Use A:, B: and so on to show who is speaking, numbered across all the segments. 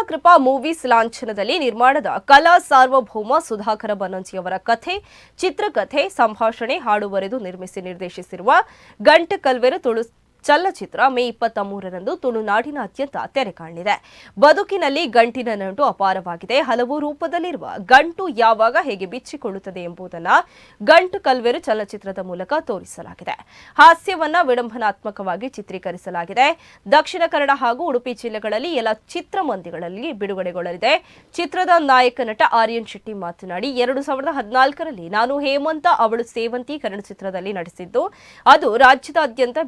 A: ಕಥಾಕೃಪಾ movies ಲಾಂಛನದಲ್ಲಿ ನಿರ್ಮಾಣದ ಕಲಾ ಸಾರ್ವಭೌಮ ಸುಧಾಕರ ಬನ್ನಂಜಿಯವರ ಕಥೆ, ಚಿತ್ರಕಥೆ, ಸಂಭಾಷಣೆ ಹಾಡು ಬರೆದು ನಿರ್ಮಿಸಿ ನಿರ್ದೇಶಿಸಿರುವ ಗಂಟೆ ಕಲ್ವೆರು ತುಳು ಚಲನಚಿತ್ರ ಮೇ ಇಪ್ಪತ್ತ ಮೂರರಂದು ತುಳುನಾಡಿನಾದ್ಯಂತ ತೆರೆ ಕಾಣಲಿದೆ. ಬದುಕಿನಲ್ಲಿ ಗಂಟಿನ ನಂಟು ಅಪಾರವಾಗಿದೆ. ಹಲವು ರೂಪದಲ್ಲಿರುವ ಗಂಟು ಯಾವಾಗ ಹೇಗೆ ಬಿಚ್ಚಿಕೊಳ್ಳುತ್ತದೆ ಎಂಬುದನ್ನು ಗಂಟು ಕಲ್ವೆರು ಚಲನಚಿತ್ರದ ಮೂಲಕ ತೋರಿಸಲಾಗಿದೆ. ಹಾಸ್ಯವನ್ನ ವಿಡಂಬನಾತ್ಮಕವಾಗಿ ಚಿತ್ರೀಕರಿಸಲಾಗಿದೆ. ದಕ್ಷಿಣ ಕನ್ನಡ ಹಾಗೂ ಉಡುಪಿ ಜಿಲ್ಲೆಗಳಲ್ಲಿ ಎಲ್ಲ ಚಿತ್ರಮಂದಿಗಳಲ್ಲಿ ಬಿಡುಗಡೆಗೊಳ್ಳಲಿದೆ. ಚಿತ್ರದ ನಾಯಕ ನಟ ಆರ್ಯನ್ ಶೆಟ್ಟಿ ಮಾತನಾಡಿ, ಎರಡು ಸಾವಿರದ ಹದಿನಾಲ್ಕರಲ್ಲಿ ನಾನು ಹೇಮಂತ ಅವಳು ಸೇವಂತಿ ಕನ್ನಡ ಚಿತ್ರದಲ್ಲಿ ನಟಿಸಿದ್ದು, ಅದು ರಾಜ್ಯದಾದ್ಯಂತ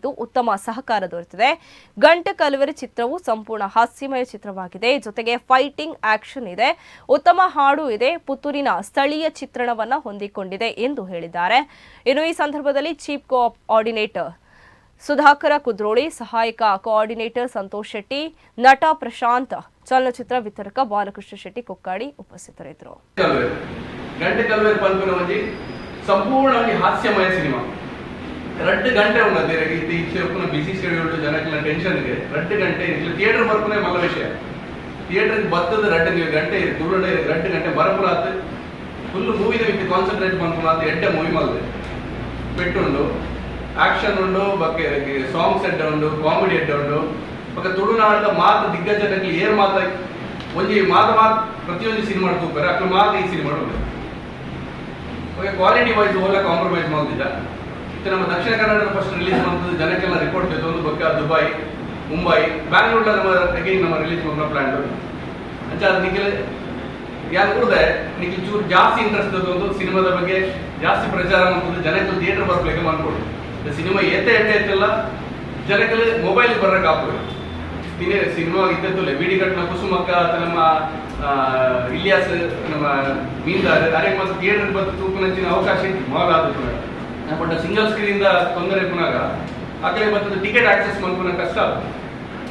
A: ಬಿಡುಗಡೆಗೊಂಡಿದ್ದು ಉತ್ತಮ ಸಹಕಾರ ದೊರೆತಿದೆ. ಗಂಟ ಕಲವರಿ ಚಿತ್ರವು ಸಂಪೂರ್ಣ ಹಾಸ್ಯಮಯ ಚಿತ್ರವಾಗಿದೆ. ಜೊತೆಗೆ ಫೈಟಿಂಗ್ ಆಕ್ಷನ್ ಇದೆ. ಉತ್ತಮ ಹಾಡು ಇದೆ. ಪುತ್ತೂರಿನ ಸ್ಥಳೀಯ ಚಿತ್ರಣವನ್ನ ಹೊಂದಿಕೊಂಡಿದೆ ಎಂದು ಹೇಳಿದ್ದಾರೆ. ಇನ್ನು ಈ ಸಂದರ್ಭದಲ್ಲಿ ಚೀಫ್ ಕೋಆರ್ಡಿನೇಟರ್ ಸುಧಾಕರ ಕುದ್ರೋಳಿ, ಸಹಾಯಕ ಕೋಆರ್ಡಿನೇಟರ್ ಸಂತೋಷ್ ಶೆಟ್ಟಿ, ನಟ ಪ್ರಶಾಂತ್, ಚಲನಚಿತ್ರ ವಿತರಕ ಬಾಲಕೃಷ್ಣ ಶೆಟ್ಟಿ ಕೊಕ್ಕಾಡಿ ಉಪಸ್ಥಿತರಿದ್ದರು.
B: ಸಂಪೂರ್ಣವಾಗಿ ಹಾಸ್ಯಮಯ ಸಿನಿಮಾ. ರಡ್ಡು ಗಂಟೆ ఉన్నది ఇది చెప్పుకున్న బిజీ షెడ్యూల్ ಜನಕ್ಕೆಲ್ಲ ಟೆನ್ಷನ್ ಇದೆ ರಡ್ಡು ಗಂಟೆ ಇಟ್ಲ ಥಿಯೇಟರ್ ಬರ್ಪುನೆ ಮಲ್ಲ ವಿಷಯ ಥಿಯೇಟರ್ ಬತ್ತದ ರಡ್ಡು ನೀವು ಗಂಟೆ ದುರುಡ ರಡ್ಡು ಗಂಟೆ ಬರಪುರಾತ್ ಫುಲ್ ಮೂವಿದ ವಿತ್ ಕಾನ್ಸಂಟ್ರೇಟ್ ಮಾಡ್ಕೊಂಡು ಎಡ್ಡೆ ಮೂವಿ ಮಲ್ದೆ ಪೆಟ್ಟುಂಡು ಆಕ್ಷನ್ ಉಂಡು ಬಗ್ಗೆ ಸಾಂಗ್ಸ್ ಎಡ್ಡೆ ಉಂಡು ಕಾಮಿಡಿ ಎಡ್ಡೆ ಉಂಡು ಬೊಕ್ಕ ತುಳುನಾಡ ಮಾತು ದಿಗ್ಗಜದಲ್ಲಿ ಏರ್ ಮಾತ ಒಂಜಿ ಮಾತ ಮಾತ್ ಪ್ರತಿಯೊಂದು ಸಿನಿಮಾ ತೂಪರೆ ಅಕ್ಲ ಮಾತ ಈ ಸಿನಿಮಾ ಉಂಡು ಓಕೆ ಕ್ವಾಲಿಟಿ ವೈಸ್ ಓಲ ಕಾಂಪ್ರಮೈಸ್ ಮಾಡ್ತಿದ್ದ ಇತ್ತು ನಮ್ಮ ದಕ್ಷಿಣ ಕನ್ನಡ ಫಸ್ಟ್ ರಿಲೀಸ್ ಮಾಡ್ತದೆ ಜನಕ್ಕೆಲ್ಲ ರಿಪೋರ್ಟ್ ಇತ್ತು ಒಂದು ಬಕ್ಕ ದುಬೈ ಮುಂಬೈ ಬ್ಯಾಂಗ್ಳೂರ್ಲ ನಮ್ಮ ಅಗೈನ್ ನಮ್ಮ ರಿಲೀಸ್ ಮಾಡೋ ಪ್ಲಾನ್ ಅಂಚ ಅದು ನಿಖಿಲ್, ಯಾರು ಕೂಡ ನಿಖಿಲ್ ಜಾಸ್ತಿ ಇಂಟ್ರೆಸ್ಟ್ ಒಂದು ಸಿನಿಮಾದ ಬಗ್ಗೆ ಜಾಸ್ತಿ ಪ್ರಚಾರ ಮಾಡ್ತದೆ ಜನಕ್ಕೆ ಥಿಯೇಟರ್ ಬರ್ಬೇಕು ಮಾಡ್ಕೊಡು ಸಿನಿಮಾ ಏತೆ ಎಟ್ಟೆ ಇತ್ತಲ್ಲ ಜನಕ್ಕೆ ಮೊಬೈಲ್ ಬರಕ್ಕೆ ಆಗ್ಬೋದು ತಿನ್ನೆ ಸಿನಿಮಾ ಇದ್ದದ್ದು ಬಿಡಿ ಕಟ್ಟಿನ ಕುಸುಮಕ್ಕ ಅಥವಾ ನಮ್ಮ ಇಲಿಯಾಸ್, ನಮ್ಮ ಮೀನ್ದಾರ್ ಅರೆ ಮತ್ತು ಥಿಯೇಟರ್ ಬಂದು ತೂಕನಂಚಿನ ಅವಕಾಶ ಇತ್ತು. ಪುನಃ ಬಟ್ ಸಿಂಗಲ್ ಸ್ಕ್ರೀನ್ ತೊಂದರೆ ಪುನಃ. ಆ ಕಡೆ ಟಿಕೆಟ್ ಆಕ್ಸೆಸ್ ಮಾಡ್ಕೊಳ ಕಷ್ಟ